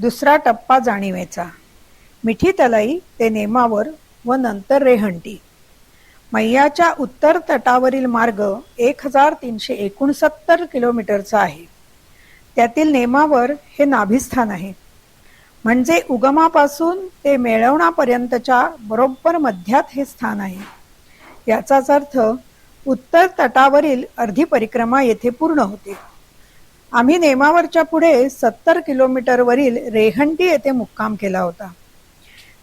दुसरा टप्पा जाणीवेचा. मिठी तलाई ते नेमावर व नंतर रेहंटी. मैयाच्या उत्तर तटावरील मार्ग एक हजार तीनशे एकोणसत्तर किलोमीटरचा आहे. त्यातील नेमावर हे नाभिस्थान आहे. म्हणजे उगमापासून ते मेळवणापर्यंतच्या बरोबर मध्यात हे स्थान आहे. याचाच अर्थ उत्तर तटावरील अर्धी परिक्रमा येथे पूर्ण होते. आम्ही नेमावरच्या पुढे सत्तर किलोमीटरवरील रेहंटी येथे मुक्काम केला होता.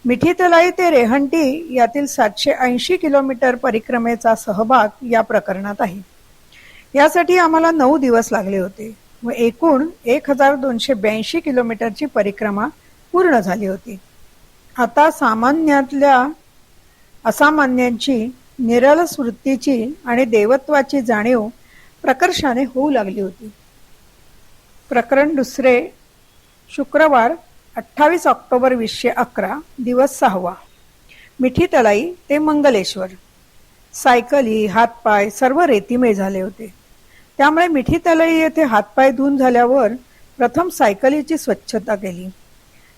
मिठीतलाई ते रेहंटी यातील सातशे ऐंशी किलोमीटर परिक्रमेचा सहभाग या प्रकरणात आहे. यासाठी आम्हाला नऊ दिवस लागले होते व एकूण एक हजार दोनशे ब्याऐंशी किलोमीटरची परिक्रमा पूर्ण झाली होती. आता सामान्यातल्या असामान्यांची निरलस वृत्तीची आणि देवत्वाची जाणीव प्रकर्षाने होऊ लागली होती. प्रकरण दुसरे शुक्रवार अठ्ठावीस ऑक्टोबर वीसशे अकरा दिवस सहावा. मिठी तलाई ते मंगलेश्वर. सायकली हातपाय सर्व रेतीमय झाले होते. त्यामुळे मिठी तलाई येथे हातपाय धुवून झाल्यावर प्रथम सायकलीची स्वच्छता केली.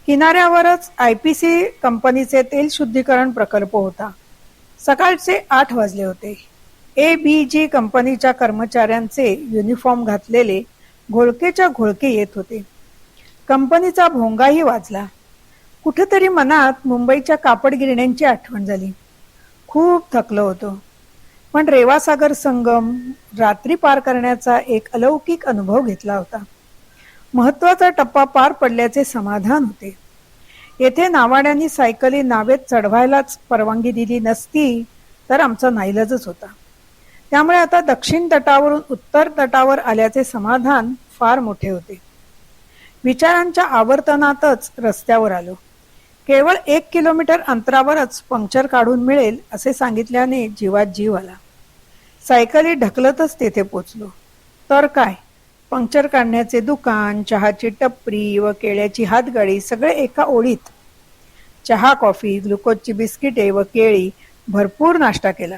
किनाऱ्यावरच आय पी सी कंपनीचे तेल शुद्धीकरण प्रकल्प होता. सकाळचे आठ वाजले होते. ए बी जी कंपनीच्या कर्मचाऱ्यांचे युनिफॉर्म घातलेले घोळकेच्या घोळके येत होते. कंपनीचा भोंगाही वाजला. कुठेतरी मनात मुंबईच्या कापड गिरण्यांची आठवण झाली. खूप थकलो होतो. पण रेवासागर संगम रात्री पार करण्याचा एक अलौकिक अनुभव घेतला होता. महत्त्वाचा टप्पा पार पडल्याचे समाधान होते. येथे नावाड्यांनी सायकली नावेत चढवायलाच परवानगी दिली नसती तर आमचा नाईलाजच होता. त्यामुळे आता दक्षिण तटावरून उत्तर तटावर आल्याचे समाधान फार मोठे होते. विचारांच्या आवर्तनातच रस्त्यावर आलो. केवळ एक किलोमीटर अंतरावरच पंक्चर काढून मिळेल असे सांगितल्याने जीवात जीव आला. सायकली ढकलतच तेथे पोचलो. तर काय? पंक्चर काढण्याचे दुकान चहाची टपरी व केळ्याची हातगाडी सगळे एका ओळीत. चहा कॉफी ग्लुकोजची बिस्किटे व केळी भरपूर नाश्ता केला.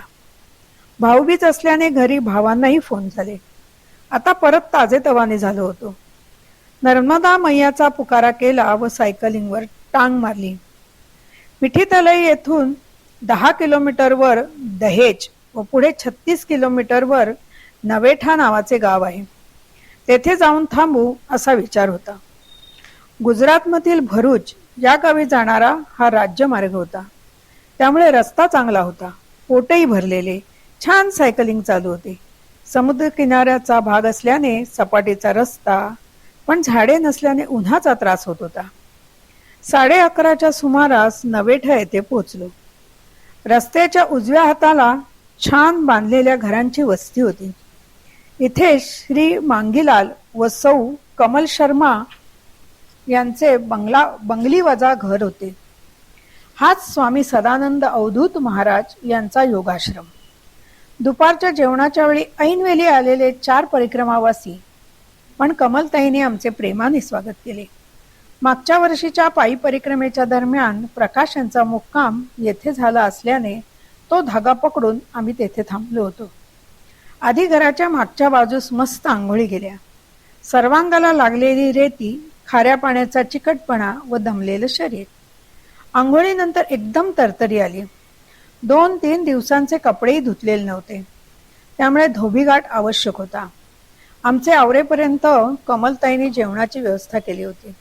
भाऊबीज असल्याने घरी भावांनाही फोन झाले. आता परत ताजेतवाने झालो होतो. नर्मदा मैयाचा पुकारा केला व सायकलिंगवर टांग मारली. मिठीतलई येथून दहा किलोमीटरवर दहेज व पुढे छत्तीस किलोमीटरवर नवेठा नावाचे गाव आहे. तेथे जाऊन थांबू असा विचार होता. गुजरातमधील भरूच या गावी जाणारा हा राज्यमार्ग होता. त्यामुळे रस्ता चांगला होता. पोटही भरलेले. छान सायकलिंग चालू होती. समुद्र किनाऱ्याचा भाग असल्याने सपाटीचा रस्ता पण झाडे नसल्याने उन्हाचा त्रास होत होता. साडे अकराच्या सुमारास नवेठा येथे पोचलो रस्त्याच्या उजव्या हाताला छान बांधलेल्या घरांची वस्ती होती. इथे श्री मांगीलाल व सौ कमल शर्मा यांचे बंगला बंगली वजा घर होते. हाच स्वामी सदानंद अवधूत महाराज यांचा योगाश्रम. दुपारच्या जेवणाच्या वेळी ऐनवेली आलेले चार परिक्रमावासी. पण कमलताईने आमचे प्रेमाने स्वागत केले. मागच्या वर्षीच्या पायी परिक्रमेच्या दरम्यान प्रकाश यांचा मुक्काम येथे झाला असल्याने तो धागा पकडून आम्ही तेथे थांबलो होतो. आधी घराच्या मागच्या बाजूस मस्त आंघोळी गेल्या. सर्वांगाला लागलेली रेती खाऱ्या पाण्याचा चिकटपणा व दमलेलं शरीर. आंघोळीनंतर एकदम तरतरी आली. दोन तीन दिवसांचे कपडेही धुतलेले नव्हते. त्यामुळे धोबीघाट आवश्यक होता. आमचे आवरेपर्यंत कमलताईने जेवणाची व्यवस्था केली होती.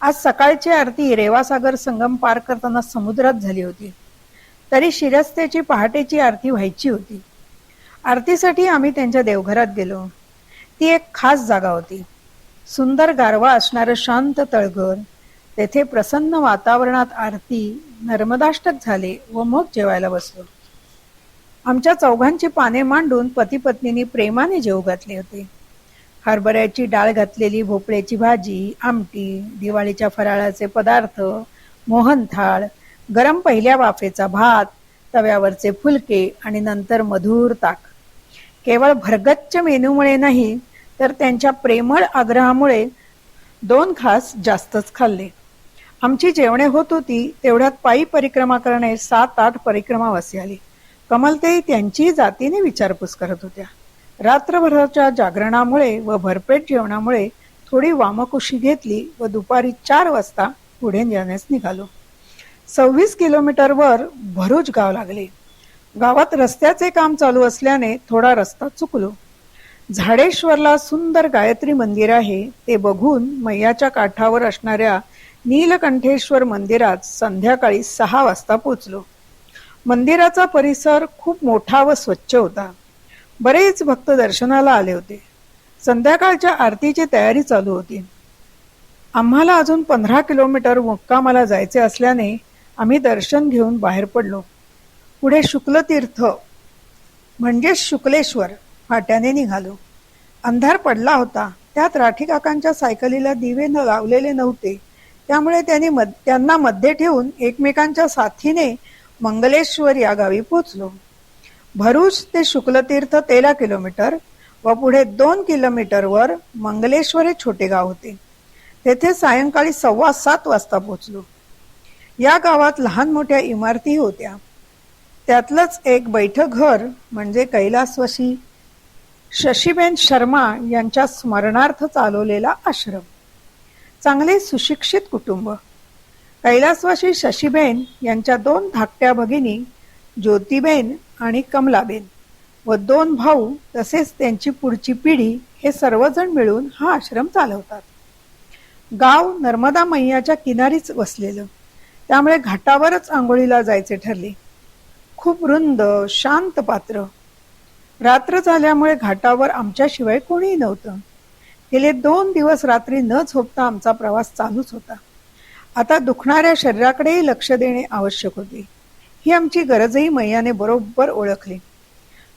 आज सकाळची आरती रेवासागर संगम पार करताना समुद्रात झाली होती. तरी शिरस्तेची पहाटेची आरती व्हायची होती. आरतीसाठी आम्ही त्यांच्या देवघरात गेलो. ती एक खास जागा होती. सुंदर गारवा असणारं शांत तळघर तेथे प्रसन्न वातावरणात आरती नर्मदाष्टक झाले व मग जेवायला बसलो. आमच्या चौघांची पाने मांडून पती पत्नींनी प्रेमाने जेव घातले होते. हरभऱ्याची डाळ घातलेली भोपळ्याची भाजी आमटी दिवाळीच्या फराळाचे पदार्थ मोहनथाळ गरम पहिल्या वाफेचा भात तव्यावरचे फुलके आणि नंतर मधुर ताक. केवळ भरगच्च मेनूमुळे नाही तर त्यांच्या प्रेमळ आग्रहामुळे दोन खास जास्तच खाल्ले. आमची जेवणे होत होती तेवढ्यात पायी परिक्रमा करणे सात आठ परिक्रमावासी आली. कमलतेही त्यांची जातीने विचारपूस करत होत्या. रात्रभराच्या जागरणामुळे व भरपेट जेवणामुळे थोडी वामकुशी घेतली व दुपारी चार वाजता पुढे जाण्यास निघालो. सव्वीस किलोमीटरवर भरूच गाव लागले. गावात रस्त्याचे काम चालू असल्याने थोडा रस्ता चुकलो. झाडेश्वरला सुंदर गायत्री मंदिर आहे ते बघून मैयाच्या काठावर असणाऱ्या नीलकंठेश्वर मंदिरात संध्याकाळी सहा वाजता पोचलो. मंदिराचा परिसर खूप मोठा व स्वच्छ होता. बरेच भक्त दर्शनाला आले होते. संध्याकाळच्या आरतीची तयारी चालू होती. आम्हाला अजून पंधरा किलोमीटर मुक्कामाला जायचे असल्याने आम्ही दर्शन घेऊन बाहेर पडलो. पुढे शुक्लतीर्थ म्हणजेच शुक्लेश्वर फाट्याने निघालो. अंधार पडला होता. त्यात राठी काकांच्या सायकलीला दिवे न लावलेले नव्हते. त्यामुळे त्यांनी मद त्यांना मध्ये ठेवून एकमेकांच्या साथीने मंगलेश्वर या गावी पोचलो भरूच ते शुक्लतीर्थ तेरा किलोमीटर व पुढे दोन किलोमीटरवर मंगलेश्वर हे छोटे गाव होते. तेथे सायंकाळी सव्वा सात वाजता पोचलो या गावात लहान मोठ्या इमारती होत्या. त्यातलंच एक बैठक घर म्हणजे कैलासवशी शशीबेन शर्मा यांच्या स्मरणार्थ चालवलेला आश्रम. चांगले सुशिक्षित कुटुंब. कैलासवाशी शशीबेन यांच्या दोन धाकट्या भगिनी ज्योतिबेन आणि कमलाबेन व दोन भाऊ तसेच त्यांची पुढची पिढी हे सर्वजण मिळून हा आश्रम चालवतात. गाव नर्मदा मैयाच्या किनारीच वसलेलं. त्यामुळे घाटावरच आंघोळीला जायचे ठरले. खूप रुंद शांत पात्र. रात्र झाल्यामुळे घाटावर आमच्याशिवाय कोणीही नव्हतं. गेले दोन दिवस रात्री न झोपता आमचा प्रवास चालूच होता. आता दुखणाऱ्या शरीराकडेही लक्ष देणे आवश्यक होते. ही आमची गरजही मैयाने बरोबर ओळखली.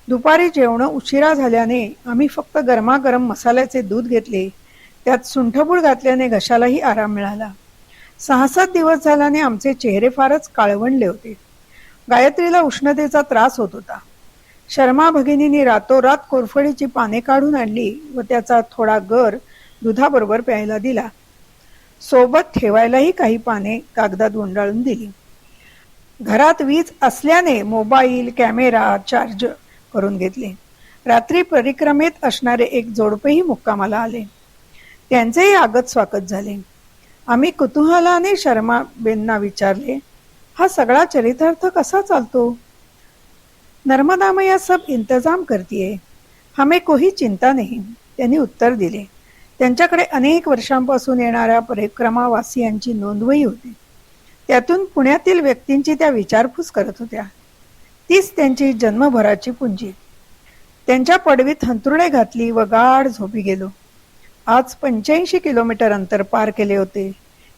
दुपारी जेवणं उशिरा झाल्याने आम्ही फक्त गरमागरम मसाल्याचे दूध घेतले. त्यात सुंठबूळ घातल्याने घशालाही आराम मिळाला. सहा सात दिवस झाल्याने आमचे चेहरे फारच काळवणले होते. गायत्रीला उष्णतेचा त्रास होत होता. शर्मा भगिनींनी रातोरात कोरफडीची पाने काढून आणली व त्याचा थोडा गर दुधाबरोबर प्यायला दिला. सोबत ठेवायलाही काही पाने कागदात गुंडाळून दिली. घरात वीज असल्याने मोबाईल कॅमेरा चार्ज करून घेतले. रात्री परिक्रमेत असणारे एक जोडपेही मुक्कामाला आले. त्यांचेही आगत स्वागत झाले. आम्ही कुतूहलाने शर्माबेंना विचारले हा सगळा चरितार्थ कसा चालतो? नर्मदा मैया सब इंतजाम करतीये. हमे कोही चिंता नाही त्यांनी उत्तर दिले. त्यांच्याकडे अनेक वर्षांपासून येणाऱ्या परिक्रमावासियांची नोंदवही होती. त्यातून पुण्यातील व्यक्तींची त्या विचारपूस करत होत्या. तीच त्यांची जन्मभराची पुंजी. त्यांच्या पडवीत हंतरुणे घातली व गाढ झोपी गेलो. आज पंच्याऐंशी किलोमीटर अंतर पार केले होते.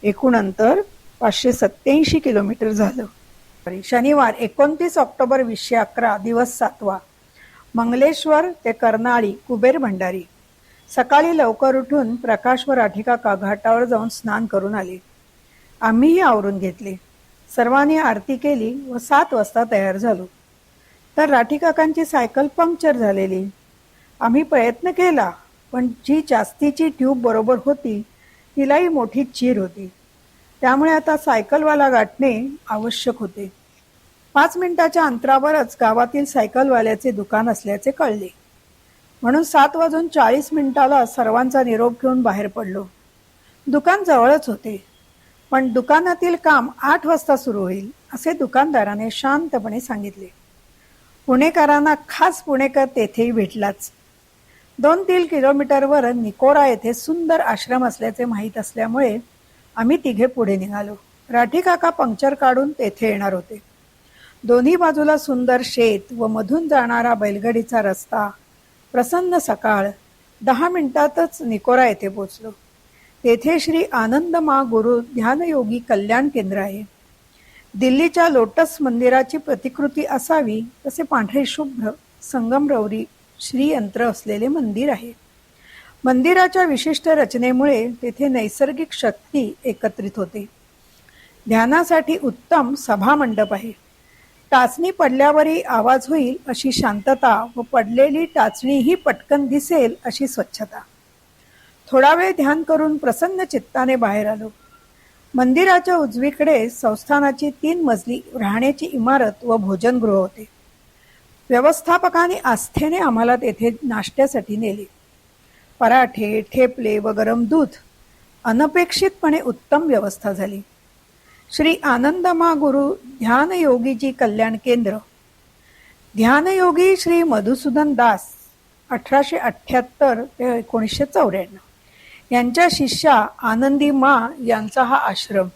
एकूण अंतर पाचशे सत्याऐंशी किलोमीटर झालं. शनिवार एकोणतीस ऑक्टोबर वीसशे अकरा दिवस सातवा. मंगलेश्वर ते कर्नाळी कुबेर भंडारी. सकाळी लवकर उठून प्रकाश व का घाटावर जाऊन स्नान करून आले. आम्हीही आवरून घेतले. सर्वांनी आरती केली व सात वाजता तयार झालो. तर राठीकाकांची सायकल पंक्चर झालेली. आम्ही प्रयत्न केला पण जी जास्तीची ट्यूब बरोबर होती तिलाही मोठी चीर होती. त्यामुळे आता सायकलवाला गाठणे आवश्यक होते. पाच मिनिटाच्या अंतरावरच गावातील सायकलवाल्याचे दुकान असल्याचे कळले. म्हणून सात वाजून चाळीस मिनिटाला सर्वांचा निरोप घेऊन बाहेर पडलो. दुकान जवळच होते. पण दुकानातील काम आठ वाजता सुरू होईल असे दुकानदाराने शांतपणे सांगितले. पुणेकरांना खास पुणेकर तेथेही भेटलाच. दोन तीन किलोमीटरवर निकोरा येथे सुंदर आश्रम असल्याचे माहीत असल्यामुळे आम्ही तिघे पुढे निघालो. राठी काका पंक्चर काढून तेथे येणार होते. दोन्ही बाजूला सुंदर शेत व मधून जाणारा बैलगाडीचा रस्ता. प्रसन्न सकाळ. दहा मिनिटातच निकोरा येथे पोचलो तेथे श्री आनंदमा गुरु ध्यानयोगी कल्याण केंद्र आहे. दिल्लीच्या लोटस मंदिराची प्रतिकृती असावी तसे पांढरे शुभ्र संगमरवरी श्रीयंत्र असलेले मंदिर आहे. मंदिराच्या विशिष्ट रचनेमुळे तेथे नैसर्गिक शक्ती एकत्रित होते. ध्यानासाठी उत्तम सभा मंडप आहे. टाचणी पडल्यावरही आवाज होईल अशी शांतता व पडलेली टाचणीही पटकन दिसेल अशी स्वच्छता. थोडा वेळ ध्यान करून प्रसन्न चित्ताने बाहेर आलो. मंदिराच्या उजवीकडे संस्थानाची तीन मजली राहण्याची इमारत व भोजनगृह होते. व्यवस्थापकाने आस्थेने आम्हाला तेथे नाश्त्यासाठी नेले. पराठे ठेपले व गरम दूध अनपेक्षितपणे उत्तम व्यवस्था झाली. श्री आनंदमा गुरु ध्यानयोगीजी कल्याण केंद्र. ध्यानयोगी श्री मधुसूदन दास अठराशे अठ्ठ्याहत्तर ते एकोणीसशे चौऱ्याण्णव. यांच्या शिष्या आनंदी मा यांचा हा आश्रम.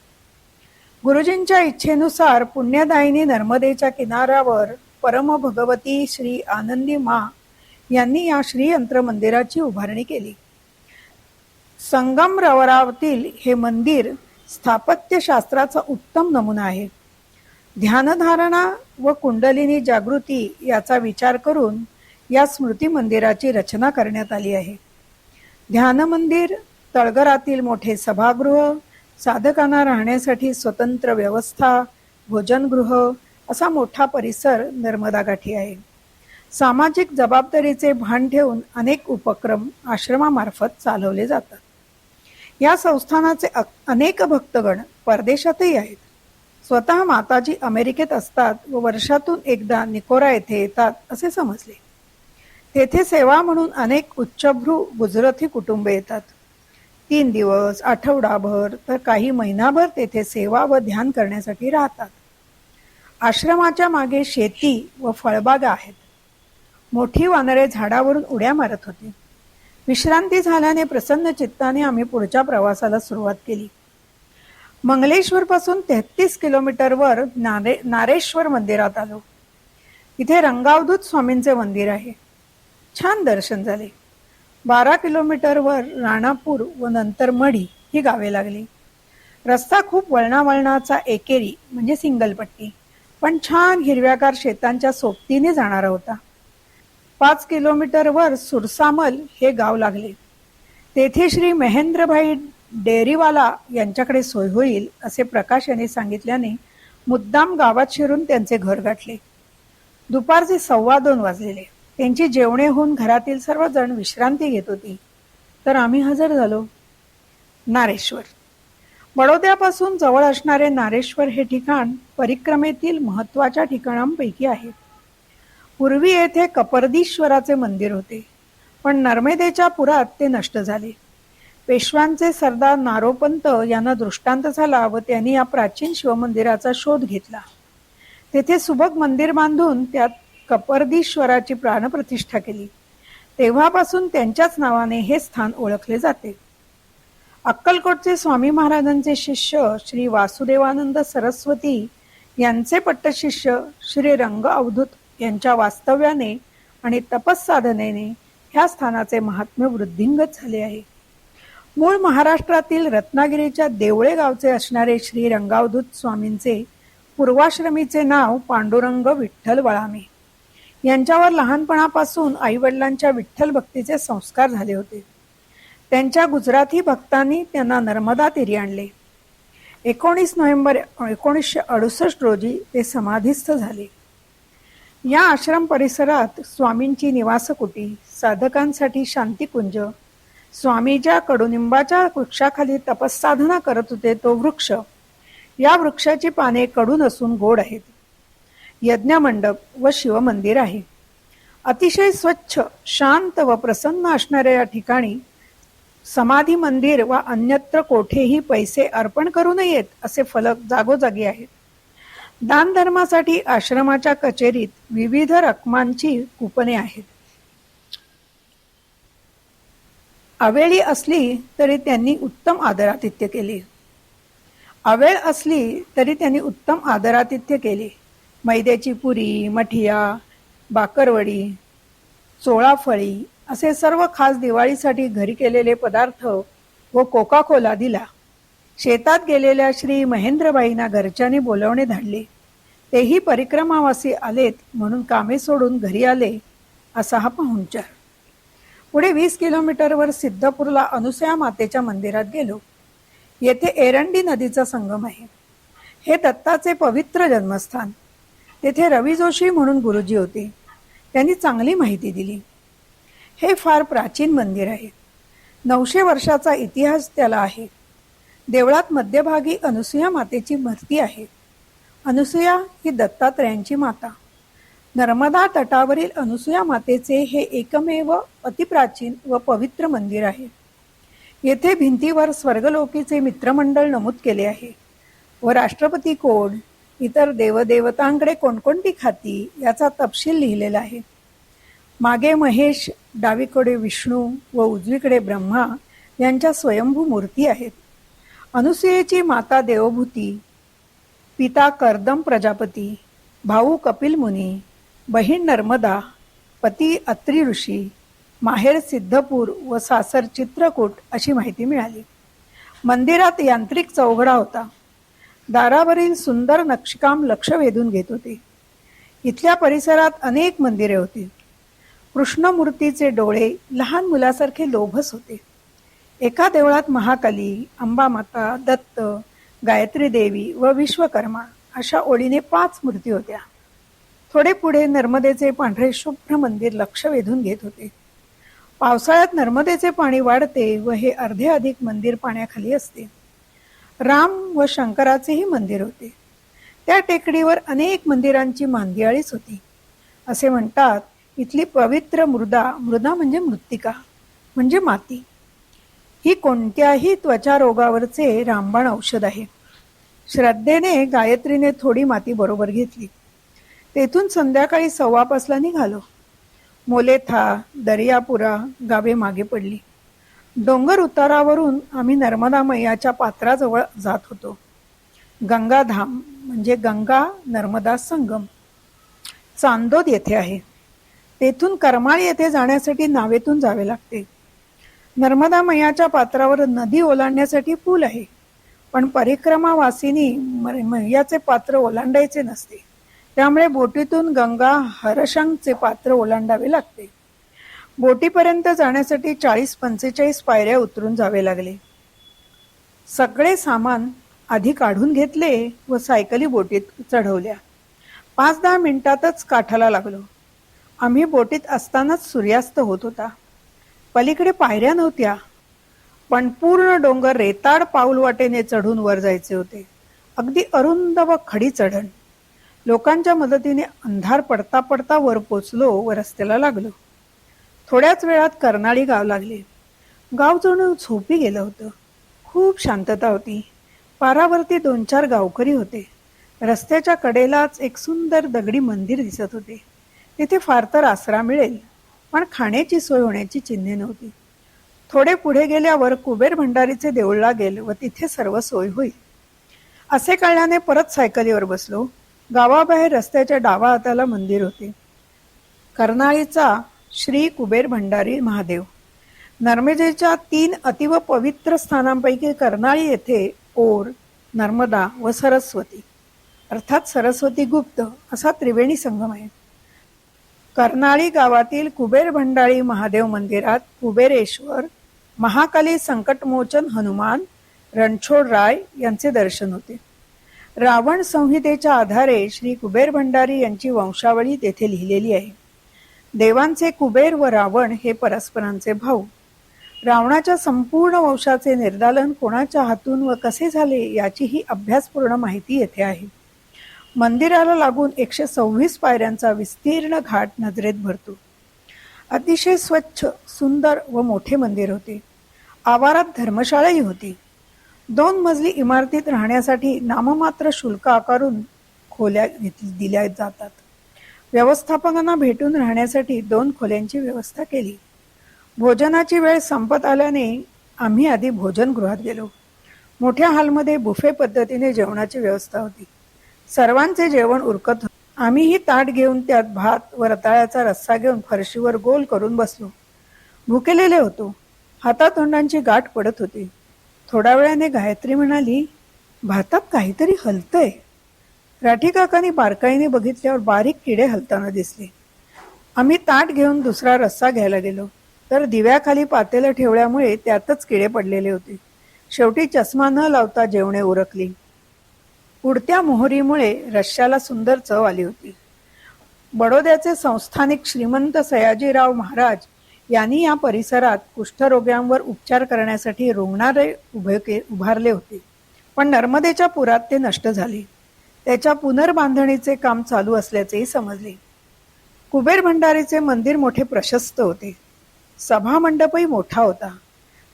गुरुजींच्या इच्छेनुसार पुण्यदायिनी नर्मदेच्या किनाऱ्यावर परमभगवती श्री आनंदी मा यांनी या श्रीयंत्र मंदिराची उभारणी केली. संगमरवरावतील हे मंदिर स्थापत्यशास्त्राचा उत्तम नमुना आहे. ध्यानधारणा व कुंडलिनी जागृती याचा विचार करून या स्मृती मंदिराची रचना करण्यात आली आहे. ध्यान मंदिर तळघरातील मोठे सभागृह साधकांना राहण्यासाठी स्वतंत्र व्यवस्था भोजनगृह असा मोठा परिसर नर्मदा गाठी आहे. सामाजिक जबाबदारीचे भान ठेवून अनेक उपक्रम आश्रमामार्फत चालवले जातात. या संस्थानाचे अनेक भक्तगण परदेशातही आहेत. स्वतः माताजी अमेरिकेत असतात व वर्षातून एकदा निकोरा येथे येतात असे समजले. तेथे सेवा म्हणून अनेक उच्चभ्रू गुजरथी कुटुंबे येतात. तीन दिवस आठवडाभर तर काही महिनाभर तेथे सेवा व ध्यान करण्यासाठी राहतात. आश्रमाच्या मागे शेती व फळबागा आहेत. मोठी वानरे झाडावरून उड्या मारत होती. विश्रांती झाल्याने प्रसन्न चित्ताने आम्ही पुढच्या प्रवासाला सुरुवात केली. मंगलेश्वर पासून तेहतीस किलोमीटरवर नारे नारेश्वर मंदिरात आलो. इथे रंगावधूत स्वामींचे मंदिर आहे. छान दर्शन झाले. बारा किलोमीटरवर राणापूर व नंतर मढी ही गावे लागली. रस्ता खूप वळणावळणाचा एकेरी म्हणजे सिंगल पट्टी पण छान हिरव्यागार शेतांच्या सोबतीने जाणारा होता. पाच किलोमीटरवर सुरसामल हे गाव लागले. तेथे श्री महेंद्रभाई डेअरीवाला यांच्याकडे सोय होईल असे प्रकाश यांनी सांगितल्याने मुद्दाम गावात शिरून त्यांचे घर गाठले. दुपारचे सव्वा दोन वाजलेले. त्यांची जेवणे होऊन घरातील सर्वजण विश्रांती घेत होती. तर आम्ही हजर झालो. नारेश्वर. बडोद्यापासून जवळ असणारे नारेश्वर हे ठिकाण परिक्रमेतील महत्त्वाच्या ठिकाणांपैकी आहे. पूर्वी येथे कपर्दीश्वराचे मंदिर होते पण नर्मदेच्या पुरात ते नष्ट झाले. पेशव्यांचे सरदार नारोपंत यांना दृष्टांत झाला व त्यांनी या प्राचीन शिवमंदिराचा शोध घेतला. तेथे सुबक मंदिर बांधून त्यात कपर्दीश्वराची प्राणप्रतिष्ठा केली. तेव्हापासून त्यांच्याच नावाने हे स्थान ओळखले जाते. अक्कलकोटचे स्वामी महाराजांचे शिष्य श्री वासुदेवानंद सरस्वती यांचे पट्टशिष्य श्री रंग अवधूत यांच्या वास्तव्याने आणि तपस्साधनेने ह्या स्थानाचे महात्म्य वृद्धिंगत झाले आहे. मूळ महाराष्ट्रातील रत्नागिरीच्या देवळे गावचे असणारे श्री रंगावधूत स्वामींचे पूर्वाश्रमीचे नाव पांडुरंग विठ्ठल वळामे. यांच्यावर लहानपणापासून आईवडिलांच्या विठ्ठल भक्तीचे संस्कार झाले होते. त्यांच्या गुजराती भक्तांनी त्यांना नर्मदा तिरी आणले. एकोणीस नोव्हेंबर एकोणीसशे अडुसष्ट रोजी ते समाधीस्थ झाले. या आश्रम परिसरात स्वामींची निवासकुटी साधकांसाठी शांतिकुंज स्वामीच्या कडुनिंबाच्या वृक्षाखाली तपस्साधना करत होते तो वृक्ष. या वृक्षाची पाने कडून असून गोड आहेत. यज्ञमंडप व शिवमंदिर आहे. अतिशय स्वच्छ शांत व प्रसन्न असणाऱ्या या ठिकाणी समाधी मंदिर व अन्यत्र कोठेही पैसे अर्पण करू नयेत असे फलक जागोजागी आहेत. दानधर्मासाठी आश्रमाच्या कचेरीत विविध रकमांची कुपने आहेत. अवेळी असली तरी त्यांनी उत्तम आदरातिथ्य केले. अवेळ असली तरी त्यांनी उत्तम आदरातिथ्य केले. मैद्याची पुरी मठिया बाकरवडी चोळाफळी असे सर्व खास दिवाळीसाठी घरी केलेले पदार्थ व कोका कोला दिला. शेतात गेलेल्या श्री महेंद्रबाईंना घरच्याने बोलवणे धाडले. तेही परिक्रमावासी आलेत म्हणून कामे सोडून घरी आले असा हा पाहुणचार. पुढे वीस किलोमीटरवर सिद्धपूरला अनुसया मातेच्या मंदिरात गेलो. येथे एरंडी नदीचा संगम आहे. हे दत्ताचे पवित्र जन्मस्थान. तेथे रवी जोशी म्हणून गुरुजी होते. त्यांनी चांगली माहिती दिली. हे फार प्राचीन मंदिर आहे. नऊशे वर्षाचा इतिहास त्याला आहे. देवळात मध्यभागी अनुसुया मातेची मूर्ती आहे. अनुसुया ही दत्तात्रयांची माता. नर्मदा तटावरील अनुसूया मातेचे हे एकमेव अतिप्राचीन व पवित्र मंदिर आहे. येथे भिंतीवर स्वर्गलोकीचे मित्रमंडळ नमूद केले आहे व राष्ट्रपती कोण इतर देवदेवतांकडे कोणकोणती खाती याचा तपशील लिहिलेला आहे. मागे महेश डावीकडे विष्णू व उजवीकडे ब्रह्मा यांच्या स्वयंभू मूर्ती आहेत. अनुसूयेची माता देवभूती पिता कर्दम प्रजापती भाऊ कपिल मुनी बहीण नर्मदा पती अत्री ऋषी माहेर सिद्धपूर व सासर चित्रकूट अशी माहिती मिळाली. मंदिरात यांत्रिक चौघडा होता. दारावरील सुंदर नक्षीकाम लक्ष वेधून घेत होते. इथल्या परिसरात अनेक मंदिरे होती. कृष्णमूर्तीचे डोळे लहान मुलासारखे लोभस होते. एका देवळात महाकाली अंबामाता दत्त गायत्री देवी व विश्वकर्मा अशा ओळीने पाच मूर्ती होत्या. थोडे पुढे नर्मदेचे पांढरे शुभ्र मंदिर लक्ष वेधून घेत होते. पावसाळ्यात नर्मदेचे पाणी वाढते व हे अर्धे अधिक मंदिर पाण्याखाली असते. राम व शंकराचेही मंदिर होते. त्या टेकडीवर अनेक मंदिरांची मांदियाळीच होती. असे म्हणतात इथली पवित्र मृदा मृदा म्हणजे मृत्तिका म्हणजे माती. ही कोणत्याही त्वचा रोगावरचे रामबाण औषध आहे. श्रद्धेने गायत्रीने थोडी माती बरोबर घेतली. तेथून संध्याकाळी सव्वापासला निघालो. मोलेथा दर्यापुरा गावे मागे पडली. डोंगर उतारावरून आम्ही नर्मदा मैयाच्या पात्राजवळ जात होतो. गंगाधाम म्हणजे गंगा नर्मदा संगम. चांदोद येथे आहे. तेथून करमाळ येथे जाण्यासाठी नावेतून जावे लागते. नर्मदा मैयाच्या पात्रावर नदी ओलांडण्यासाठी पूल आहे. पण परिक्रमावासिनी मैयाचे पात्र ओलांडायचे नसते. त्यामुळे बोटीतून गंगा हरशंगचे पात्र ओलांडावे लागते. बोटीपर्यंत जाण्यासाठी चाळीस पंचेचाळीस पायऱ्या उतरून जावे लागले. सगळे सामान आधी काढून घेतले व सायकली बोटीत चढवल्या. पाच दहा मिनिटातच काठाला लागलो. आम्ही बोटीत असतानाच सूर्यास्त होत होता. पलीकडे पायऱ्या नव्हत्या पण पूर्ण डोंगर रेताड पाऊल वाटेने चढून वर जायचे होते. अगदी अरुंद व खडी चढण. लोकांच्या मदतीने अंधार पडता पडता वर पोचलो व रस्त्याला लागलो. थोड्याच वेळात कर्नाळी गाव लागले. गाव जणू झोपी गेलं होतं. खूप शांतता होती. पारावरती दोन चार गावकरी होते. रस्त्याच्या कडेलाच एक सुंदर दगडी मंदिर दिसत होते. तिथे फार तर आसरा मिळेल पण खाण्याची सोय होण्याची चिन्हे नव्हती. थोडे पुढे गेल्यावर कुबेर भंडारीचे देऊळ लागेल व तिथे सर्व सोय होईल. असे कळल्याने परत सायकलीवर बसलो. गावाबाहेर रस्त्याच्या डावा हाताला मंदिर होते. कर्नाळीचा श्री कुबेर भंडारी महादेव. नर्मदेच्या तीन अतिव पवित्र स्थानांपैकी कर्नाळी येथे ओर नर्मदा व सरस्वती. अर्थात सरस्वती गुप्त असा त्रिवेणी संगम आहे. कर्नाळी गावातील कुबेर भंडारी महादेव मंदिरात कुबेरेश्वर महाकाली संकटमोचन हनुमान रणछोड राय यांचे दर्शन होते. रावण संहितेच्या आधारे श्री कुबेर भंडारी यांची वंशावळी तेथे लिहिलेली आहे. देवांचे कुबेर व रावण हे परस्परांचे भाऊ. रावणाच्या संपूर्ण वंशाचे निर्दालन कोणाच्या हातून व कसे झाले याचीही अभ्यासपूर्ण माहिती येथे आहे. मंदिराला लागून एकशे सव्वीस पायऱ्यांचा विस्तीर्ण घाट नजरेत भरतो. अतिशय स्वच्छ सुंदर व मोठे मंदिर होते. आवारात धर्मशाळाही होती. दोन मजली इमारतीत राहण्यासाठी नाममात्र शुल्क आकारून खोल्या दिल्या जातात. व्यवस्थापकांना भेटून राहण्यासाठी दोन खोल्यांची व्यवस्था केली. भोजनाची वेळ संपत आल्याने आम्ही आधी भोजनगृहात गेलो. मोठ्या हॉलमध्ये बुफे पद्धतीने जेवणाची व्यवस्था होती. सर्वांचे जेवण उरकत आम्हीही ताट घेऊन त्यात भात व रताळ्याचा रस्सा घेऊन फरशीवर गोल करून बसलो. भुकेलेले होतो. हातातोंडांची गाठ पडत होती. थोड्या वेळाने गायत्री म्हणाली भातात काहीतरी हलतंय. राठी काकांनी बारकाईने बघितल्यावर बारीक किडे हलताना दिसले. आम्ही ताट घेऊन दुसरा रस्सा घ्यायला गेलो. तर दिव्याखाली पातेलं ठेवल्यामुळे त्यातच किडे पडलेले होते. शेवटी चष्मा न लावता जेवणे उरकली. उडत्या मोहरीमुळे रश्याला सुंदर चव आली होती. बडोद्याचे संस्थानिक श्रीमंत सयाजीराव महाराज यांनी या परिसरात कुष्ठरोग्यांवर उपचार करण्यासाठी रुग्णालय उभे के उभारले होते. पण नर्मदेच्या पुरात ते नष्ट झाले. त्याच्या पुनर्बांधणीचे काम चालू असल्याचेही समजले. कुबेर भंडारीचे मंदिर मोठे प्रशस्त होते. सभा मंडपही मोठा होता.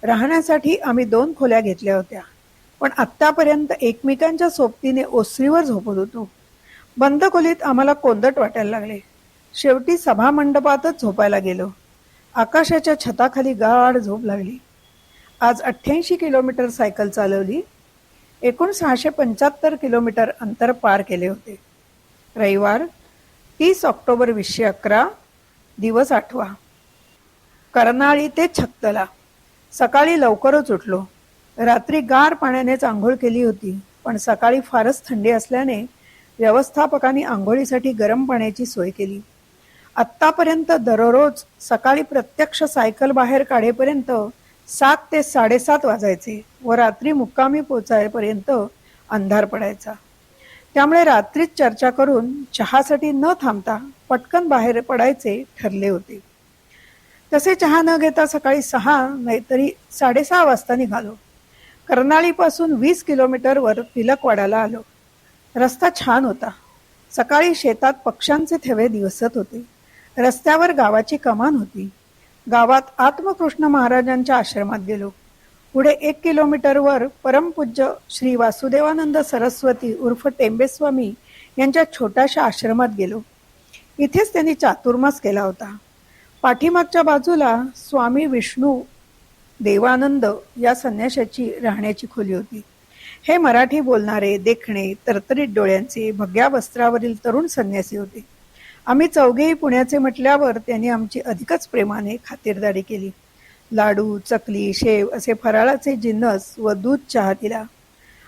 राहण्यासाठी आम्ही दोन खोल्या घेतल्या होत्या. पण आत्तापर्यंत एकमेकांच्या सोबतीने ओसरीवर झोपत होतो. बंद खोलीत आम्हाला कोंदट वाटायला लागले. शेवटी सभा मंडपातच झोपायला गेलो. आकाशाच्या छताखाली गाढ झोप लागली. आज अठ्ठ्याऐंशी किलोमीटर सायकल चालवली. एकूण सहाशे पंच्याहत्तर किलोमीटर अंतर पार केले होते. रविवार तीस ऑक्टोबर वीसशे अकरा दिवस आठवा. कर्नाळी ते छत्तला. सकाळी लवकरच उठलो. रात्री गार पाण्यानेच आंघोळ केली होती पण सकाळी फारच थंडी असल्याने व्यवस्थापकांनी आंघोळीसाठी गरम पाण्याची सोय केली. आत्तापर्यंत दररोज सकाळी प्रत्यक्ष सायकल बाहेर काढेपर्यंत सात ते साडेसात वाजायचे व रात्री मुक्कामी पोचायपर्यंत अंधार पडायचा. त्यामुळे रात्रीच चर्चा करून चहासाठी न थांबता पटकन बाहेर पडायचे ठरले होते. तसे चहा न घेता सकाळी सहा नाहीतरी साडेसहा वाजता निघालो. कर्नाळीपासून वीस किलोमीटरवर तिलकवाड्याला आलो. रस्ता छान होता. सकाळी शेतात पक्ष्यांचे थेवे दिवसत होते. रस्त्यावर गावाची कमान होती. गावात आत्मकृष्ण महाराजांच्या आश्रमात गेलो. पुढे एक किलोमीटरवर परमपूज्य श्री वासुदेवानंद सरस्वती उर्फ टेंबेस्वामी यांच्या छोट्याशा आश्रमात गेलो. इथेच त्यांनी चातुर्मास केला होता. पाठीमागच्या बाजूला स्वामी विष्णू देवानंद या संन्याशाची राहण्याची खोली होती. हे मराठी बोलणारे देखणे तरतरीत डोळ्यांचे भगव्या वस्त्रावरील तरुण संन्यासी होते. आम्ही चौघेही पुण्याचे म्हटल्यावर त्यांनी आमची अधिकच प्रेमाने खातिरदारी केली. लाडू चकली शेव असे फराळाचे जिन्नस व दूध चहा दिला.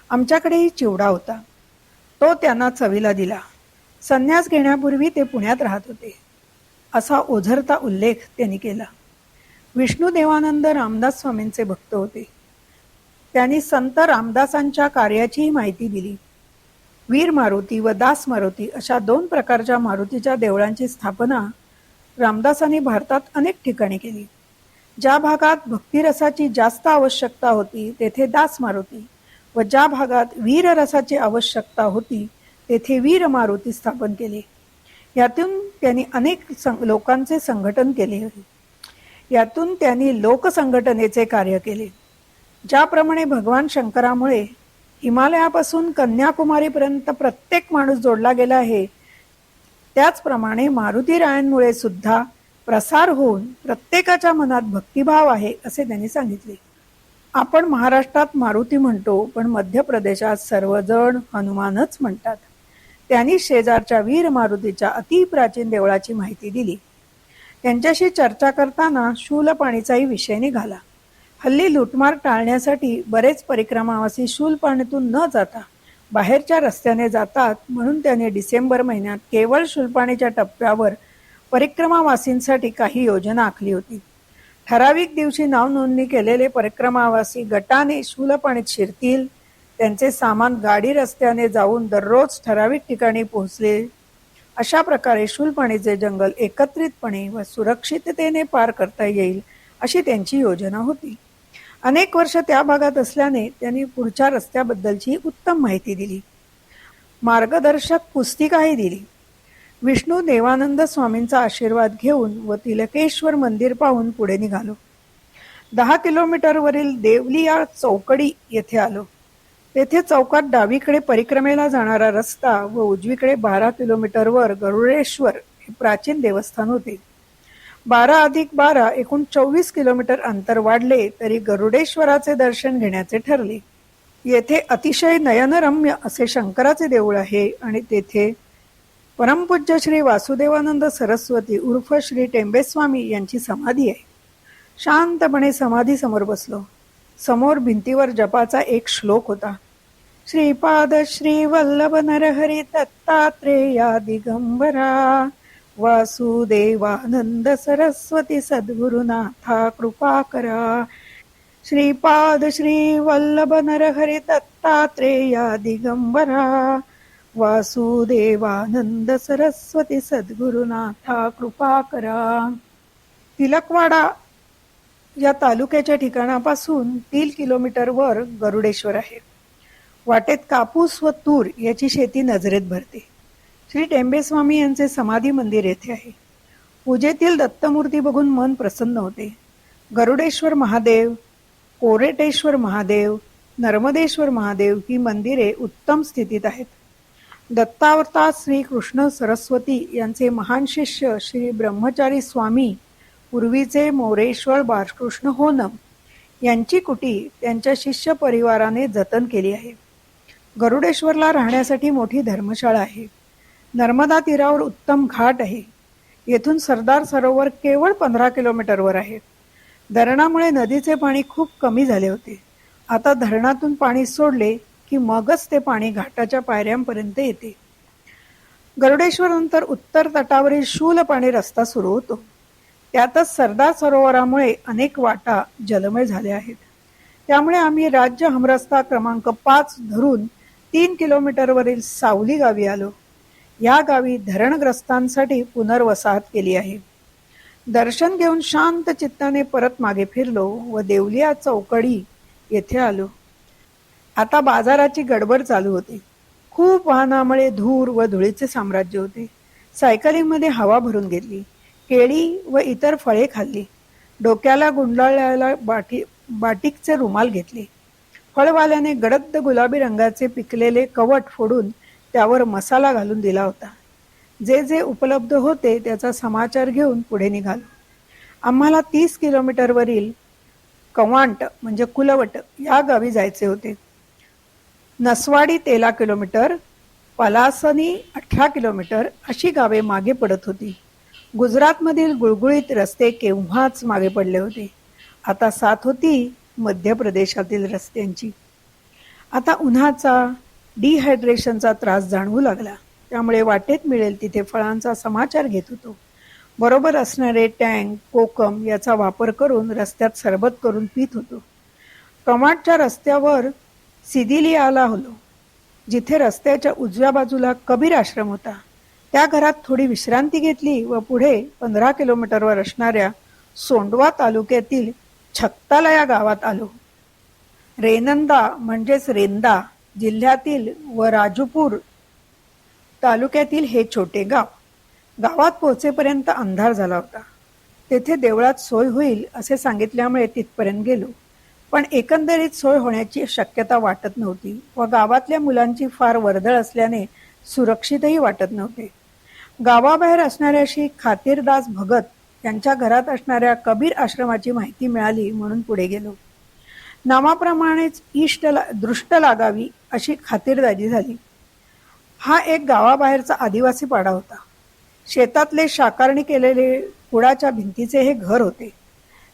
आमच्याकडेही चिवडा होता. तो त्यांना चवीला दिला. संन्यास घेण्यापूर्वी ते पुण्यात राहत होते. असा ओझरता उल्लेख त्यांनी केला. विष्णू देवानंद रामदास स्वामींचे भक्त होते. त्यांनी संत रामदासांच्या कार्याचीही माहिती दिली. वीर मारुती व दास मारुती अशा दोन प्रकारच्या मारुतीच्या देवळांची स्थापना रामदासांनी भारतात अनेक ठिकाणी केली. ज्या भागात भक्तिरसाची जास्त आवश्यकता होती तेथे दास मारुती व ज्या भागात वीर रसाची आवश्यकता होती तेथे वीर मारुती स्थापन केले. यातून त्यांनी अनेक लोकांचे संघटन केले. यातून त्यांनी लोकसंघटनेचे कार्य केले. ज्याप्रमाणे भगवान शंकरामुळे हिमालयापासून कन्याकुमारीपर्यंत प्रत्येक माणूस जोडला गेला आहे. त्याचप्रमाणे मारुती रायांमुळे सुद्धा प्रसार होऊन प्रत्येकाच्या मनात भक्तिभाव आहे असे त्यांनी सांगितले. आपण महाराष्ट्रात मारुती म्हणतो पण मध्य प्रदेशात सर्वजण हनुमानच म्हणतात. त्यांनी शेजारच्या वीर मारुतीच्या अतिप्राचीन देवळाची माहिती दिली. त्यांच्याशी चर्चा करताना शूलपाणीचाही विषय निघाला. हल्ली लुटमार टाळण्यासाठी बरेच परिक्रमावासी शूलपाणीतून न जाता बाहेरच्या रस्त्याने जातात म्हणून त्याने डिसेंबर महिन्यात केवळ शुलपाणीच्या टप्प्यावर परिक्रमावासींसाठी काही योजना आखली होती. ठराविक दिवशी नाव नोंदणी केलेले परिक्रमावासी गटाने शूलपाणीत शिरतील त्यांचे सामान गाडी रस्त्याने जाऊन दररोज ठराविक ठिकाणी पोहोचले. अशा प्रकारे शूलपाणीचे जंगल एकत्रितपणे व सुरक्षिततेने पार करता येईल अशी त्यांची योजना होती. अनेक वर्ष त्या भागात असल्याने त्यांनी पुढच्या रस्त्याबद्दलची उत्तम माहिती दिली. मार्गदर्शक पुस्तिकाही दिली. विष्णू देवानंद स्वामींचा आशीर्वाद घेऊन व तिलकेश्वर मंदिर पाहून पुढे निघालो. दहा किलोमीटरवरील देवलिया चौकडी येथे आलो. तेथे चौकात डावीकडे परिक्रमेला जाणारा रस्ता व उजवीकडे बारा किलोमीटरवर गरुडेश्वर हे प्राचीन देवस्थान होते. बारा अधिक बारा एकूण चोवीस किलोमीटर अंतर वाढले तरी गरुडेश्वराचे दर्शन घेण्याचे ठरले. येथे अतिशय नयनरम्य असे शंकराचे देऊळ आहे आणि तेथे परमपूज्य श्री वासुदेवानंद सरस्वती उर्फ श्री टेंबेस्वामी यांची समाधी आहे. शांतपणे समाधी समोर बसलो. समोर भिंतीवर जपाचा एक श्लोक होता. श्रीपाद श्री वल्लभ नरहरी दत्तात्रेया दिगंबरा वासुदेवानंद सरस्वती सद्गुरुनाथा कृपा करा. श्रीपाद श्री वल्लभ नरहरी दत्तात्रेया दिगंबरा. वासुदेवानंद सरस्वती सद्गुरुनाथा कृपा करा. तिलकवाडा या तालुक्याच्या ठिकाणापासून तीन किलोमीटरवर गरुडेश्वर आहे. वाटेत कापूस व तूर याची शेती नजरेत भरते. श्री टेंबेस्वामी यांचे समाधी मंदिर येथे आहे. पूजेतील दत्तमूर्ती बघून मन प्रसन्न होते. गरुडेश्वर महादेव कोरेटेश्वर महादेव नर्मदेश्वर महादेव ही मंदिरे उत्तम स्थितीत आहेत. दत्तावतार श्री कृष्ण सरस्वती यांचे महान शिष्य श्री ब्रह्मचारी स्वामी पूर्वीचे मोरेश्वर बाळकृष्ण होनम यांची कुटी त्यांच्या शिष्य परिवाराने जतन केली आहे. गरुडेश्वरला राहण्यासाठी मोठी धर्मशाळा आहे. नर्मदा तीरावर उत्तम घाट आहे. येथून सरदार सरोवर केवळ पंधरा किलोमीटरवर आहे. धरणामुळे नदीचे पाणी खूप कमी झाले होते. आता धरणातून पाणी सोडले की मगच ते पाणी घाटाच्या पायऱ्यांपर्यंत येते. गरुडेश्वर नंतर उत्तर तटावरील शूल पाणी रस्ता सुरू होतो. त्यातच सरदार सरोवरामुळे अनेक वाटा जलमय झाल्या आहेत. त्यामुळे आम्ही राज्य हमरस्ता क्रमांक पाच धरून तीन किलोमीटरवरील सावली गावी आलो. या गावी धरणग्रस्तांसाठी पुनर्वसाहत केली आहे. दर्शन घेऊन शांत चित्ताने परत मागे फिरलो व देवलिया चौकडी येथे आलो. आता बाजाराची गडबड चालू होती. खूप वाहनामुळे धूर व धुळीचे साम्राज्य होते. सायकलिंगमध्ये हवा भरून घेतली. केळी व इतर फळे खाल्ली. डोक्याला गुंडाळल्याला बाटी बाटिकचे रुमाल घेतले. फळवाल्याने गडद गुलाबी रंगाचे पिकलेले कवट फोडून त्यावर मसाला घालून दिला होता. जे जे उपलब्ध होते त्याचा समाचार घेऊन पुढे निघालो. आम्हाला तीस किलोमीटरवरील कवांट म्हणजे कुलवट या गावी जायचे होते. नसवाडी तेरा किलोमीटर पलासनी अठरा किलोमीटर अशी गावे मागे पडत होती. गुजरातमधील गुळगुळीत रस्ते केव्हाच मागे पडले होते. आता साथ होती मध्य प्रदेशातील रस्त्यांची. आता उन्हाचा डिहायड्रेशनचा त्रास जाणवू लागला. त्यामुळे वाटेत मिळेल तिथे फळांचा समाचार घेत होतो. बरोबर असणारे टँक कोकम याचा वापर करून रस्त्यात सरबत करून पित होतो. कमाटच्या रस्त्यावर सिदिलियाला होलो जिथे रस्त्याच्या उजव्या बाजूला कबीर आश्रम होता. त्या घरात थोडी विश्रांती घेतली व पुढे पंधरा किलोमीटरवर असणाऱ्या सोंडवा तालुक्यातील छक्ताला या गावात आलो. रेनंदा म्हणजेच रेंदा जिल्ह्यातील व राजूपूर तालुक्यातील हे छोटे गाव गावात पोहोचेपर्यंत अंधार झाला होता. तेथे देवळात सोय होईल असे सांगितल्यामुळे तिथपर्यंत गेलो. पण एकंदरीत सोय होण्याची शक्यता वाटत नव्हती व गावातल्या मुलांची फार वर्दळ असल्याने सुरक्षितही वाटत नव्हते. गावाबाहेर असणाऱ्या श्री खातीरदास भगत यांच्या घरात असणाऱ्या कबीर आश्रमाची माहिती मिळाली म्हणून पुढे गेलो. नामाप्रमाणेच इष्ट ला दृष्ट लागावी अशी खातीरदाजी झाली. हा एक गावाबाहेरचा आदिवासी पाडा होता. शेतातले शाकारणी केलेले कुडाच्या भिंतीचे हे घर होते.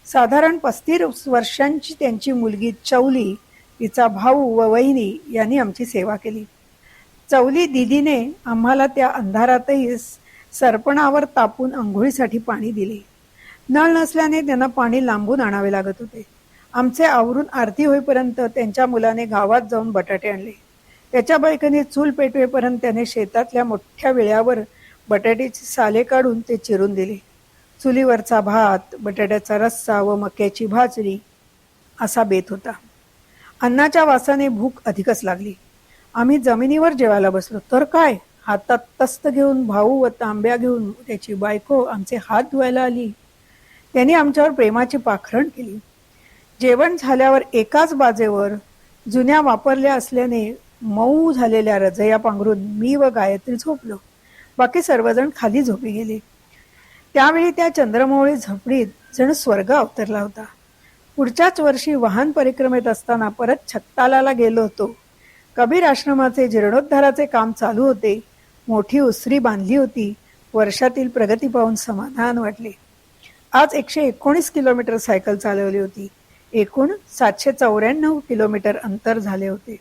साधारण पस्तीस वर्षांची त्यांची मुलगी चौली तिचा भाऊ व वहिनी यांनी आमची सेवा केली. चौली दिदीने आम्हाला त्या अंधारातही सरपणावर तापून आंघोळीसाठी पाणी दिले. नळ नसल्याने त्यांना पाणी लांबून आणावे लागत होते. आमचे आवरून आरती होईपर्यंत त्यांच्या मुलाने गावात जाऊन बटाटे आणले. त्याच्या बायकाने चूल पेटवेपर्यंत त्याने शेतातल्या मोठ्या वेळ्यावर बटाट्याची साले काढून ते चिरून दिले. चुलीवरचा भात बटाट्याचा रस्सा व मक्याची भाजरी असा बेत होता. अन्नाच्या वासाने भूक अधिकच लागली. आम्ही जमिनीवर जेवायला बसलो. तर काय? हातात तस्त घेऊन भाऊ व तांब्या घेऊन त्याची बायको आमचे हात धुवायला आली. त्याने आमच्यावर प्रेमाची पाखरण केली. जेवण झाल्यावर एकाच बाजेवर जुन्या वापरल्या असल्याने मऊ झालेल्या रजया पांघरून मी व गायत्री झोपलो. बाकी सर्वजण खाली झोपी गेले. त्यावेळी त्या चंद्रमौळी झोपडीत जण स्वर्ग अवतरला होता. पुढच्याच वर्षी वाहन परिक्रमेत असताना परत छत्तालाला गेलो होतो. कबीर आश्रमाचे जीर्णोद्धाराचे काम चालू होते. मोठी उसरी बांधली होती. वर्षातील प्रगती पाहून समाधान वाटले. आज एकशे एकोणीस किलोमीटर सायकल चालवली होती. एकूण सातशे चौऱ्याण्णव किलोमीटर अंतर झाले होते.